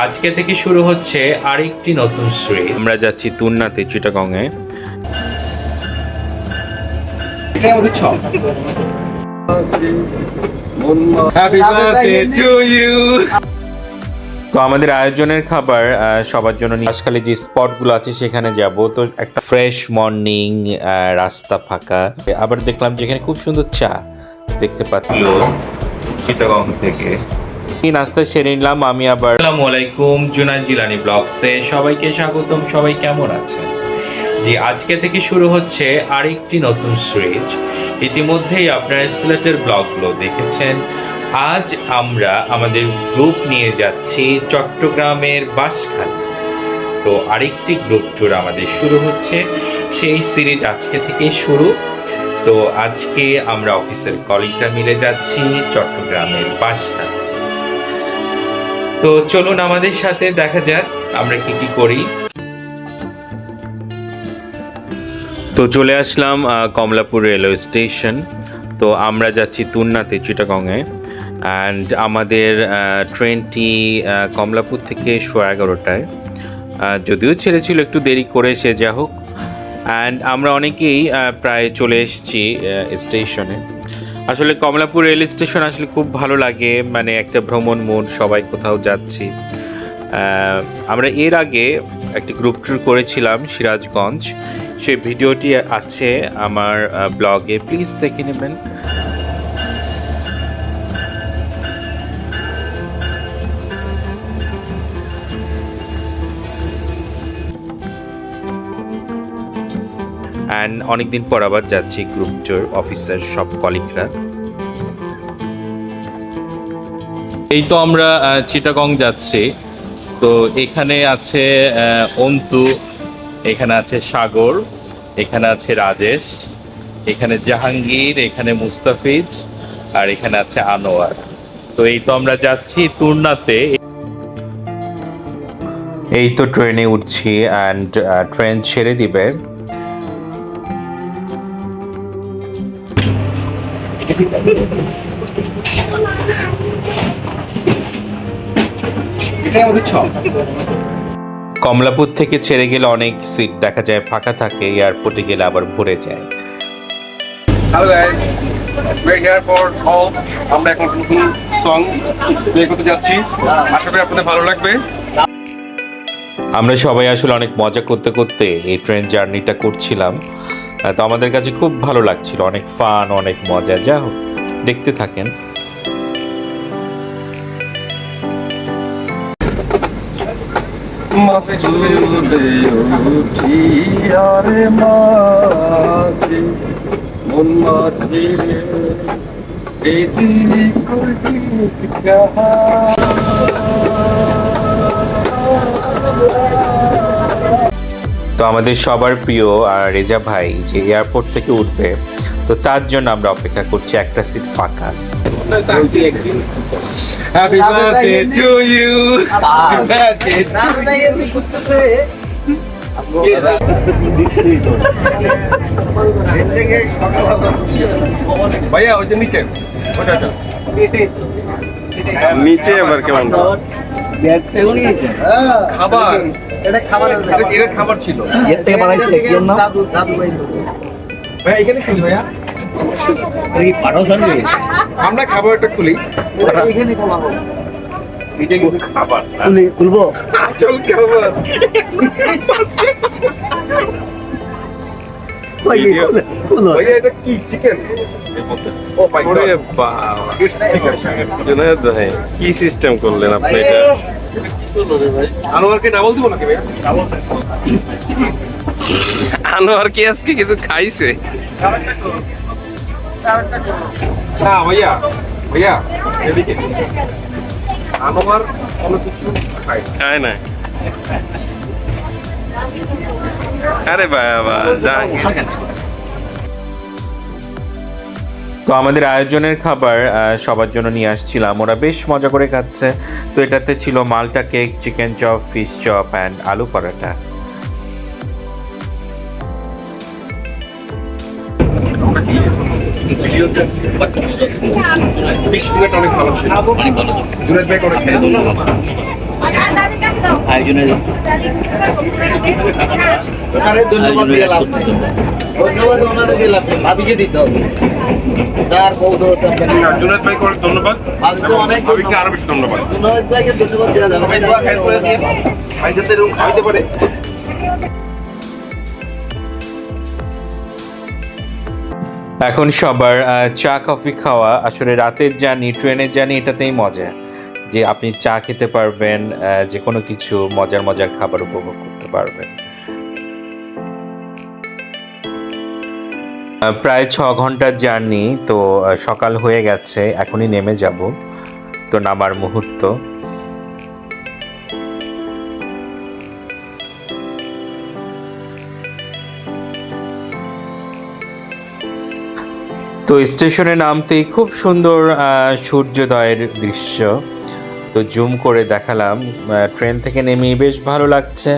আজকে থেকে শুরু হচ্ছে আরেকটি নতুন শ্রী আমরা যাচ্ছি তুন্নাতে চিটাগংয়ে এটাই আমাদের ছক। তো আমাদের আয়োজনের খাবার আহ, সবার জন্য নিয়ে- আজকালে যে স্পটগুলো আছে সেখানে যাব। তো একটা ফ্রেশ মর্নিং রাস্তা ফাঁকা। আবার দেখলাম যেখানে খুব সুন্দর চা দেখতে পাচ্ছি। চিটাগং থেকে। এই নাস্তা সেরে নিলাম, আমি আবার আসসালামু আলাইকুম জুনান জিলানি ব্লগসে সবাইকে স্বাগতম, সবাই কেমন আছেন? জি, আজকে থেকে শুরু হচ্ছে আরেকটি নতুন সিরিজ ইতিমধ্যেই আপনারা সিলেটের ব্লগগুলো দেখেছেন। আজ আমরা আমাদের গ্রুপ নিয়ে যাচ্ছি চট্টগ্রামের বাসখালী তো আরেকটি গ্রুপ ট্যুর আমাদের শুরু হচ্ছে। সেই সিরিজ আজকে থেকে শুরু। তো আজকে আমরা অফিসের কলিগরা মিলে যাচ্ছি চট্টগ্রামের বাসখালী তো চলুন আমাদের সাথে দেখা যাক আমরা কি কি করি। তো চলে আসলাম কমলাপুর রেলওয়ে স্টেশন। তো আমরা যাচ্ছি তুন্নাতে, চিটাগংয়ে। অ্যান্ড আমাদের ট্রেনটি কমলাপুর থেকে সোয়া এগারোটায়। যদিও ছেড়েছিল একটু দেরি করে, সে যা হোক। অ্যান্ড আমরা অনেকেই প্রায় চলে এসেছি স্টেশনে। আসলে কমলাপুর রেল স্টেশন আসলে খুব ভালো লাগে মানে একটা ভ্রমণ মন সবাই কোথাও যাচ্ছি। আমরা এর আগে একটি গ্রুপ ট্যুর করেছিলাম সিরাজগঞ্জ। সেই ভিডিওটি আছে আমার ব্লগে প্লিজ দেখে নেবেন। অ্যান্ড অনেকদিন পর আবার যাচ্ছি গ্রুপ ট্যুর অফিসার সব কলিগরা এই তো আমরা চিটাগং যাচ্ছি। তো এখানে আছে অন্তু এখানে আছে সাগর, এখানে আছে রাজেশ, এখানে জাহাঙ্গীর, এখানে মুস্তাফিজ, আর এখানে আছে আনোয়ার। তো এই তো আমরা যাচ্ছি তুর্নাতে এই তো ট্রেনে উঠছি অ্যান্ড ট্রেন ছেড়ে দিবে। কমলাপুর থেকে ছেড়ে গেলে অনেক সিট দেখা যায় ফাঁকা থাকে এয়ারপোর্টে গেলে আবার ভরে যায়। Hello guys here for all আমরা এখন নতুন সং প্লে করতে যাচ্ছি। আশা করি আপনাদের ভালো লাগবে। আমরা সবাই আসলে অনেক মজা করতে করতে এই ট্রেন জার্নিটা করছিলাম। তো আমাদের কাছে খুব ভালো লাগছিল। অনেক ফান অনেক মজা। যা হোক, দেখতে থাকেন। মন তো আমাদের সবার প্রিয় আর রেজা ভাই যে এয়ারপোর্ট থেকে উঠবে তো তার জন্য আমরা অপেক্ষা করছি একটা সিট ফাঁকা। ভাইয়া ওই যে নিচে। ওটা নিচে আবার কেমন? খাবার। এটা খাবার এটা খাবার ছিল। এর থেকে বানাইছে কি নাম? দাদু দাদু ভাই। ভাইয়া এখানে খুলি ভাইয়া। পাঠাও সার্ভিস আমরা খাবারটা খুলি। এখানে খোলা হবে এটা কিন্তু খাবার খুলি খুলবো? আসল খাবার। কি চিকেন কি সিস্টেম করলেন আপনি এটা আনোয়ারকে ডাবল দিব নাকি ভাইয়া আনোয়ার কি আজকে কিছু খাইছে না ভাইয়া ভাইয়া এদিকে আনোয়ার কোনো কিছু খায় খায় না আরে বাবা জাহাঙ্গীর তো আমাদের আয়োজনের খাবার আহ, সবার জন্য নিয়ে আসছিলাম। ওরা বেশ মজা করে খাচ্ছে। তো এটাতে ছিল মালটা cake chicken chop fish chop and aloo paratha. অনেক ভালো ছিল। অনেক ভালো ধন্যবাদ ভাবিকে দিতে হবে। তার ভাইকে অনেক ধন্যবাদ। অনেক ভাবিকে আরও বেশি ধন্যবাদ। ভাইকে ধন্যবাদ দেওয়া যাবে। ভাই যাতে এরকম খাইতে পারে। এখন সবার আহ, চা কফি খাওয়া আসলে রাতের জার্নি ট্রেনের জার্নি এটাতেই মজা। যে আপনি চা খেতে পারবেন যে কোনো কিছু মজার মজার খাবার উপভোগ করতে পারবেন। প্রায় ছ ঘণ্টার জার্নি, তো সকাল হয়ে গেছে, এখনই নেমে যাব। তো নামার মুহূর্ত। তো, স্টেশনে নামতেই খুব সুন্দর সূর্যোদয়ের দৃশ্য। তো জুম করে দেখালাম। ট্রেন থেকে নেমেই বেশ ভালো লাগছে।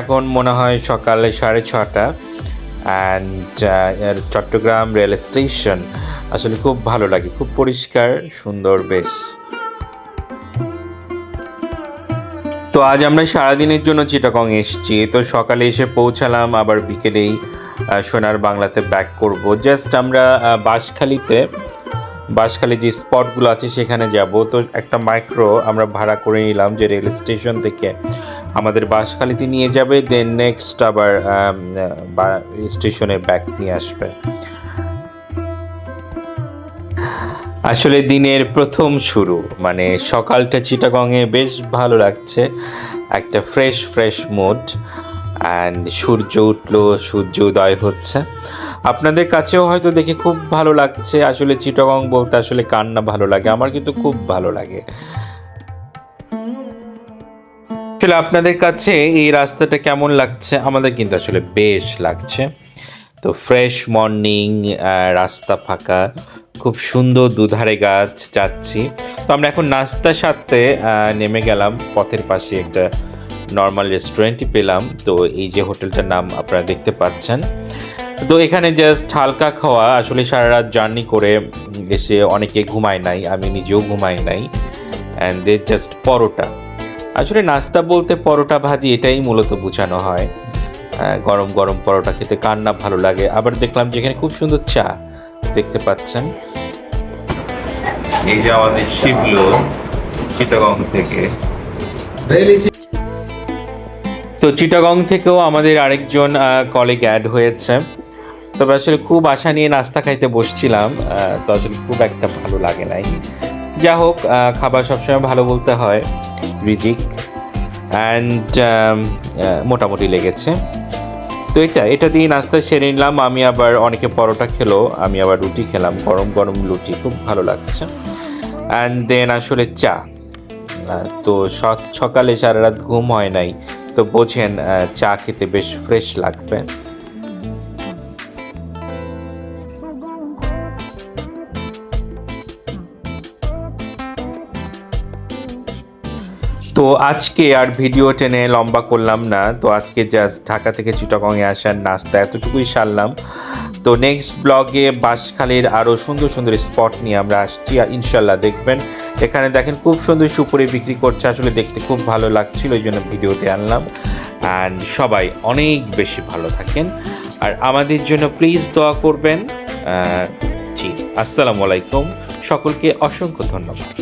এখন মনে হয় সকালে সাড়ে ছটা। And Chattogram rail station. আসলে খুব ভালো লাগে খুব পরিষ্কার সুন্দর বেশ। তো আজ আমরা সারাদিনের জন্য চিটাগং এসেছি। তো সকালে এসে পৌঁছালাম আবার বিকেলেই সোনার বাংলাতে ব্যাক করব। জাস্ট আমরা আহ, বাঁশখালীতে বাঁশখালী যে স্পটগুলো আছে সেখানে যাব। তো একটা মাইক্রো আমরা ভাড়া করে নিলাম যে রেল স্টেশন থেকে। আমাদের বাঁশখালীতে নিয়ে যাবে দেন নেক্সট আবার স্টেশনে ব্যাক নিয়ে আসবে। আসলে দিনের প্রথম শুরু মানে সকালটা চিটাগংয়ে বেশ ভালো লাগছে। একটা ফ্রেশ ফ্রেশ মুড অ্যান্ড সূর্য উঠল সূর্য উদয় হচ্ছে। আপনাদের কাছেও হয়তো দেখে খুব ভালো লাগছে। আসলে চিটাগং বলতে আসলে কান্না ভালো লাগে? আমার কিন্তু খুব ভালো লাগে। আসলে আপনাদের কাছে এই রাস্তাটা কেমন লাগছে? আমাদের কিন্তু আসলে বেশ লাগছে। তো ফ্রেশ মর্নিং রাস্তা ফাঁকা, খুব সুন্দর দুধারে গাছ যাচ্ছি তো আমরা এখন নাস্তার সাথে নেমে গেলাম। পথের পাশে একটা নর্মাল রেস্টুরেন্টই পেলাম। তো এই যে হোটেলটার নাম আপনারা দেখতে পাচ্ছেন। তো এখানে জাস্ট হালকা খাওয়া আসলে সারা রাত জার্নি করে এসে অনেকে ঘুমায় নাই আমি নিজেও ঘুমাই নাই অ্যান্ড দে জাস্ট পরোটা। আসলে নাস্তা বলতে পরোটা ভাজি এটাই মূলত বোঝানো হয়। আহ, গরম গরম পরোটা খেতে কার না ভালো লাগে। আবার দেখলাম যেখানে খুব সুন্দর চা দেখতে পাচ্ছেন। এই যে আমাদের শিবলো চিটাগং থেকে। তো চিটাগং থেকেও আমাদের আরেকজন কলিগ অ্যাড হয়েছে। তবে আসলে খুব আশা নিয়ে নাস্তা খাইতে বসছিলাম তো আসলে খুব একটা ভালো লাগে নাই। যা হোক খাবার সবসময় ভালো বলতে হয়, রিজিক। অ্যান্ড মোটামুটি লেগেছে। তো এটা এটা দিয়ে নাস্তা সেরে নিলাম। আমি আবার অনেকে পরোটা খেলো, আমি আবার রুটি খেলাম, গরম গরম রুটি খুব ভালো লাগছে। অ্যান্ড দেন আসলে চা। তো সকালে সারা রাত ঘুম হয় নাই, তো বোঝেন চা খেতে বেশ ফ্রেশ লাগবে। তো আজকে আর ভিডিও টেনে লম্বা করলাম না। তো আজকে জাস্ট ঢাকা থেকে চিটাগংয়ে আসার নাস্তা এতটুকুই সারলাম। তো নেক্সট ব্লগে বাঁশখালীর আরও সুন্দর সুন্দর স্পট নিয়ে আমরা আসছি। ইনশাল্লাহ দেখবেন। এখানে দেখেন খুব সুন্দর সুপুরে বিক্রি করছে। আসলে দেখতে খুব ভালো লাগছিল ওই জন্য ভিডিওতে আনলাম। অ্যান্ড সবাই অনেক বেশি ভালো থাকেন। আর আমাদের জন্য প্লিজ দোয়া করবেন। জি, আসসালামু আলাইকুম। সকলকে অসংখ্য ধন্যবাদ।